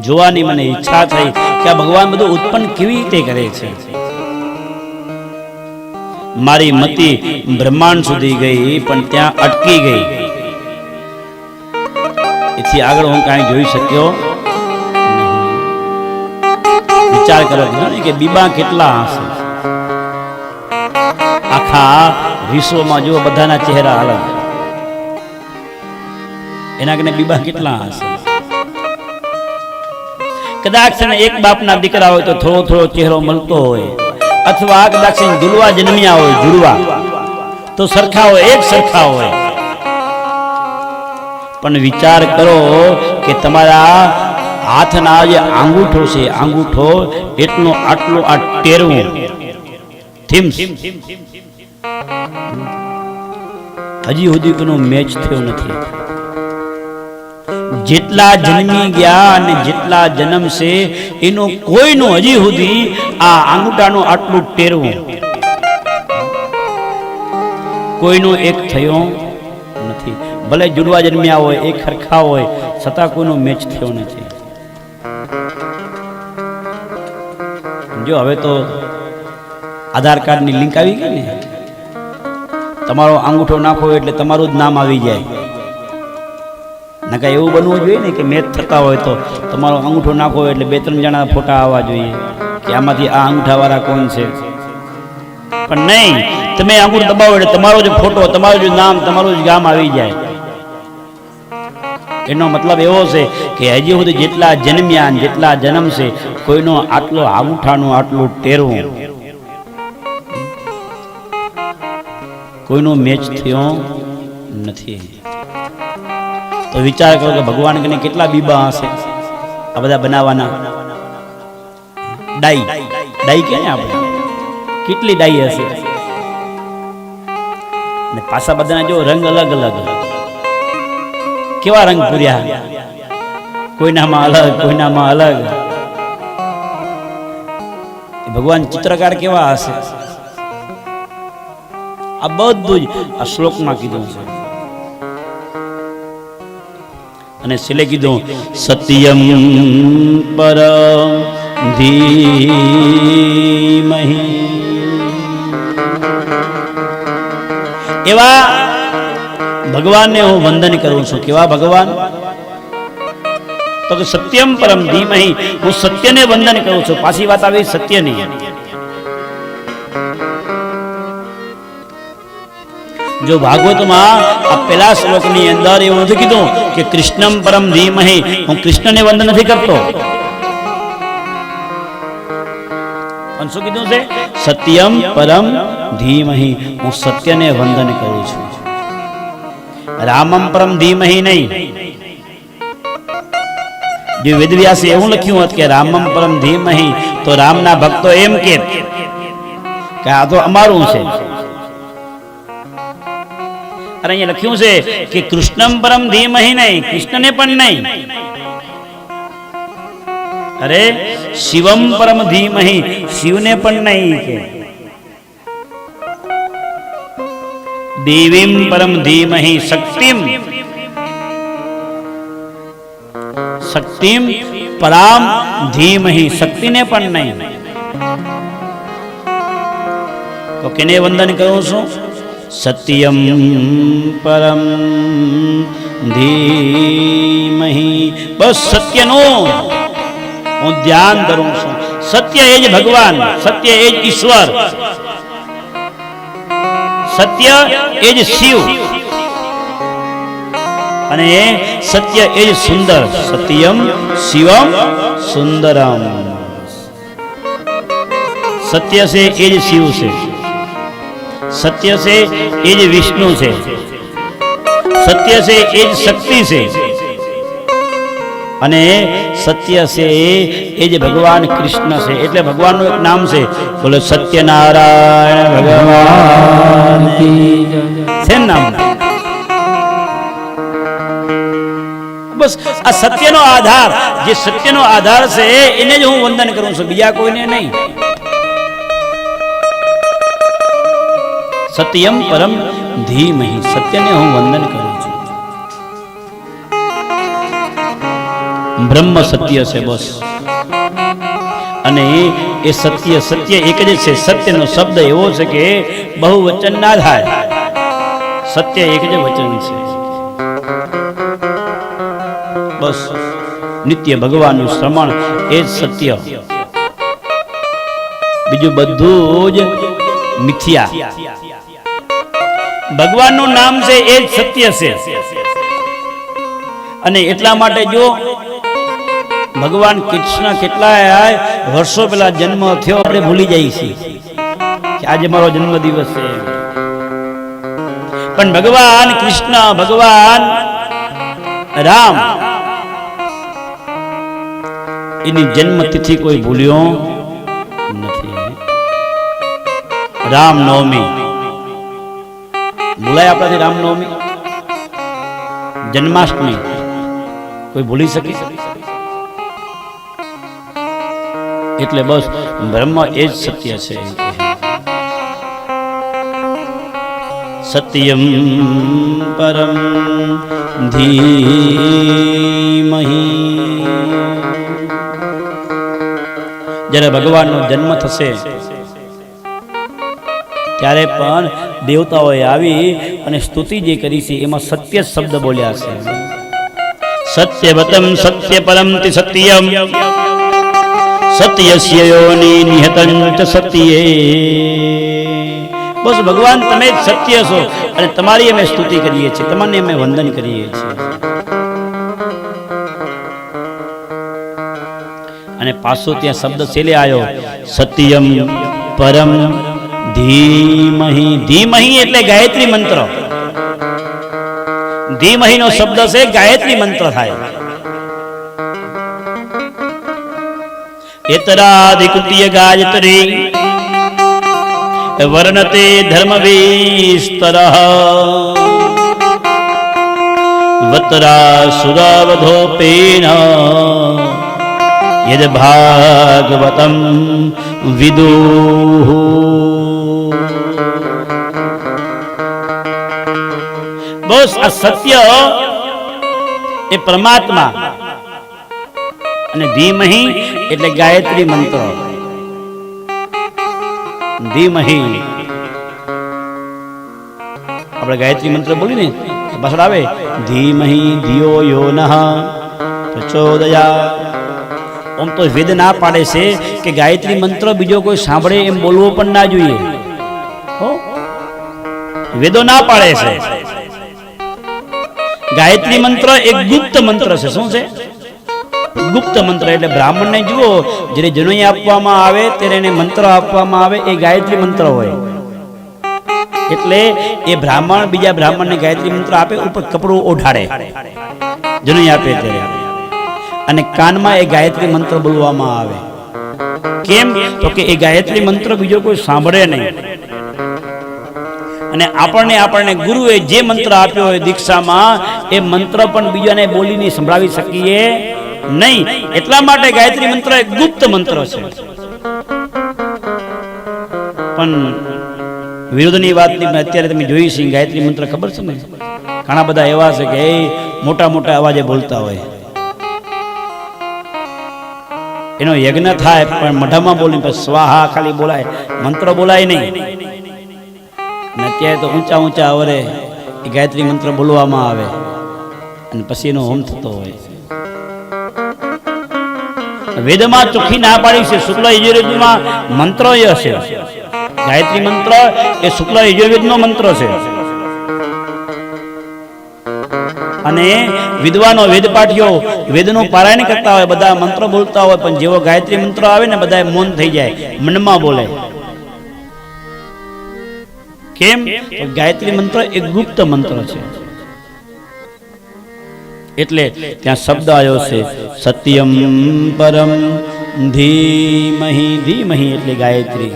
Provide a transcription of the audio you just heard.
જોવાની મને ઈચ્છા થઈ કે આ ભગવાન બધું ઉત્પન્ન કેવી રીતે કરે છે. મારી મતિ બ્રહ્માંડ સુધી ગઈ, પણ ત્યાં અટકી ગઈ. એથી આગળ હું કાંઈ જોઈ શક્યો વિચાર કરો કે બીબા કેટલા હશે. આખા વિશ્વમાં જો બધાના ચહેરા અલગ. એના કને બીબા કેટલા હશે? કદાચ એક બાપના દીકરા હોય તો થોડો થોડો ચહેરો મળતો હોય. અથવા કદાચ છે જન્મ્યા હોય જુડવા તો સરખા હોય, એક સરખા હોય. પણ વિચાર કરો કે તમારા હાથના જે આંગૂઠો છે, આંગૂઠો એટલો આટલો આ ટેરવું. હજી સુધી કોનો મેચ થયો નથી. જેટલા જન્મી ગયા અને જેટલા જન્મ છે એનો કોઈનું હજી સુધી આ આંગૂઠાનું આટલું ટેરવું. કોઈનો એક થયો નથી. ભલે જુડવા જન્મ્યા હોય, એક ખરખા હોય, છતાં કોઈનો મેચ થયો નથી. જો હવે તો આધાર કાર્ડની લિંક આવી ગઈ ને? તમારો અંગૂઠો નાખો એટલે તમારું જ નામ આવી જાય. નકા એવું બનવું જોઈએ ને કે મેચ થતા હોય તો તમારો અંગૂઠો નાખો એટલે બે ત્રણ જણા ફોટા આવવા જોઈએ કે આમાંથી આ અંગૂઠાવાળા કોણ છે. પણ નહીં, તમે અંગૂઠ દબાવો એટલે તમારો જ ફોટો, તમારું જ નામ, તમારું જ ગામ આવી જાય. એનો મતલબ એવો છે કે હજી સુધી જેટલા જન્મ્યા જેટલા જન્મ છે, કોઈનો આટલો અંગૂઠાનું આટલું ટેરવું. કોઈનો મેચ થયો નથી. તો વિચાર કરો કે ભગવાન કને કેટલા બીબા હશે? આ બધા બનાવવાના. ડાઈ. ડાઈ કે આપણે? કેટલી ડાઈ હશે? ને પાછા બધાના જો રંગ અલગ અલગ. કેવા રંગ પૂર્યા? કોઈનામાં અલગ કોઈનામાં અલગ. ભગવાન ચિત્રકાર કેવા હશે? આ બધું જ આ શ્લોકમાં કીધું છે. અને છેલ્લે કીધું, સત્યમ પર ધીમહી. એવા ભગવાનને હું વંદન કરું છું. કેવા ભગવાન? તો સત્યમ પરમ ધીમહી. હું સત્યને વંદન કરું છું. પાછી વાત આવી સત્યની. જો ભાગવતમાં આ પેલા શ્લોકની અંદર એવું નથી કીધું કે કૃષ્ણમ પરમ ધીમહી. હું કૃષ્ણને વંદન નથી કરતો. પણ શું કીધું છે? સત્યમ પરમ ધીમહી. હું સત્યને વંદન કરું છું. રામમ પરમ ધીમહી નહીં. જે વેદવ્યાસે એવું લખ્યું હોત કે રામમ પરમ ધીમહી. તો રામના ભક્તો એમ કે આ તો અમારું છે. અરે અહીંયા લખ્યું છે કે કૃષ્ણમ પરમ ધીમહી નહીં કૃષ્ણને પણ નહીં અરે શિવમ પરમ ધીમહી શિવને પણ નહીં કે દેવીમ પરમ ધીમહી શક્તિમ શક્તિમ પરામ ધીમહી શક્તિને પણ નહીં તો કેને વંદન કરું છું સત્યમ પરમ ધીમહી બસ સત્યનો હું ધ્યાન કરું છું. સત્ય એ જ ભગવાન, સત્ય એ જ ઈશ્વર. સત્ય એ જ શિવ. અને સત્ય એ જ સુંદર. સત્યમ શિવમ સુંદરમ. સત્ય છે એ જ શિવ છે. સત્ય છે, એ જ વિષ્ણુ છે. સત્ય છે, એ જ શક્તિ છે. અને સત્ય છે, એ જ ભગવાન કૃષ્ણ છે. એટલે ભગવાનનું એક નામ છે. બોલો, સત્યનારાયણ ભગવાન છે નામ? બસ, આ સત્યનો આધાર, જે સત્યનો આધાર છે, એને જ હું વંદન કરું છું. બીજા કોઈને નહીં. સત્યમ પરમ ધીમહી. સત્યને હું વંદન કરું છું. બ્રહ્મ સત્ય છે બસ. અને એ સત્ય સત્ય એક જ છે. સત્યનો શબ્દ એવો છે કે બહુ વચન ના થાય સત્ય એક જ વચન છે. બસ. નિત્ય ભગવાનનું શ્રમણ એ જ સત્ય. બીજું બધું જ મિથ્યા. ભગવાનનું નામ છે એ જ સત્ય છે. અને એટલા માટે જો ભગવાન કૃષ્ણ કેટલાય વર્ષો પહેલા જન્મ થયો, આપણે ભૂલી જઈએ છીએ આજે મારો જન્મ દિવસ છે. પણ ભગવાન કૃષ્ણ, ભગવાન રામ, એની જન્મ તિથિ કોઈ ભૂલ્યો નથી. રામ નવમી ભૂલાય આપણાથી રામ નવમી જન્માષ્ટમી? કોઈ ભૂલી શકે? એટલે બસ, બ્રહ્મ એ જ સત્ય છે. સત્યમ પરમ ધીમહી. જ્યારે ભગવાનનો જન્મ થશે ત્યારે પણ દેવતાઓએ આવી અને સ્તુતિ જે કરી છે એમાં સત્ય શબ્દ બોલ્યા છે. સત્યવતમ સત્ય પરમ તિ સત્યમ. સત્યસ્ય યોનિ નિહતં ચ સત્યે. બસ ભગવાન તમે જ સત્ય છો. અને તમારી અમે સ્તુતિ કરીએ છીએ તમને અમે વંદન કરીએ છીએ. અને પાછો ત્યાં શબ્દ છેલ્લે આવ્યો સત્યમ પરમ. ધીમહી ધીમહી એટલે ગાયત્રી મંત્ર. ધીમહી નો શબ્દ છે, ગાયત્રી મંત્ર થાય. એતરાધિકૃત્ય ગાયત્રી, વર્ણતે ધર્મવીસ્તર. વતરાસુરાવધોપેન યદ ભાગવતમ વિદુઃ. બસ આ એ પરમાત્મા અને ધીમહી એટલે ગાયત્રી મંત્ર. ધીમહી. આપણે ગાયત્રી મંત્ર બોલી ને પાછળ આવે, ધીમહી ધિયો યો નહ પ્રચોદયા. આમ તો વેદ ના પાડે છે કે ગાયત્રી મંત્ર બીજો કોઈ સાંભળે એમ બોલવો પણ ના જોઈએ. વેદો ના પાડે છે. ગાયત્રી મંત્ર એક ગુપ્ત મંત્ર છે. શું છે? ગુપ્ત મંત્ર એટલે બ્રાહ્મણને જુઓ, જ્યારે જનોઈ આપવામાં આવે, ત્યારે એને મંત્ર આપવામાં આવે, એ ગાયત્રી મંત્ર હોય. એટલે એ બ્રાહ્મણ બીજા બ્રાહ્મણને ગાયત્રી મંત્ર આપે, ઉપર કપડું ઓઢાડે. જનોઈ આપે ત્યારે. અને કાનમાં એ ગાયત્રી મંત્ર બોલવામાં આવે. કેમ? તો કે એ ગાયત્રી મંત્ર બીજો કોઈ સાંભળે નહીં. અને આપણને આપણને ગુરુએ જે મંત્ર આપ્યો હોય દીક્ષામાં, એ મંત્ર પણ બીજાને બોલીને સંભળાવી શકીએ નહીં. એટલા માટે ગાયત્રી મંત્ર એક ગુપ્ત મંત્ર છે. પણ વિરોધની વાતની અત્યારે તમે જોઈ છે, ગાયત્રી મંત્ર ખબર છે ને ઘણા બધા એવા છે કે, એ મોટા મોટા અવાજે બોલતા હોય. એનો યજ્ઞ થાય, પણ મઢામાં બોલી સ્વાહા ખાલી બોલાય. મંત્ર બોલાય નહીં. અને અત્યારે તો ઊંચા ઊંચા અવરે એ ગાયત્રી મંત્ર બોલવામાં આવે. અને પછી એનો હોમ થતો હોય. વેદમાં ચોખ્ખી ના પાડી છે. શુક્લ યજુર્વેદમાં મંત્ર એ હશે ગાયત્રી મંત્ર એ શુક્લ યજુર્વેદનો મંત્ર છે. અને વિદ્વાનો, વેદપાઠીઓ વેદનું પારાયણ કરતા હોય, બધા મંત્ર બોલતા હોય, પણ જેવો ગાયત્રી મંત્ર આવે ને બધા મૌન થઈ જાય, મનમાં બોલે. કેમ? ગાયત્રી મંત્ર એક ગુપ્ત મંત્ર છે. એટલે ત્યાં શબ્દ આવ્યો છે, સત્યમ પરમ ધીમહી ધીમહી એટલે ગાયત્રી.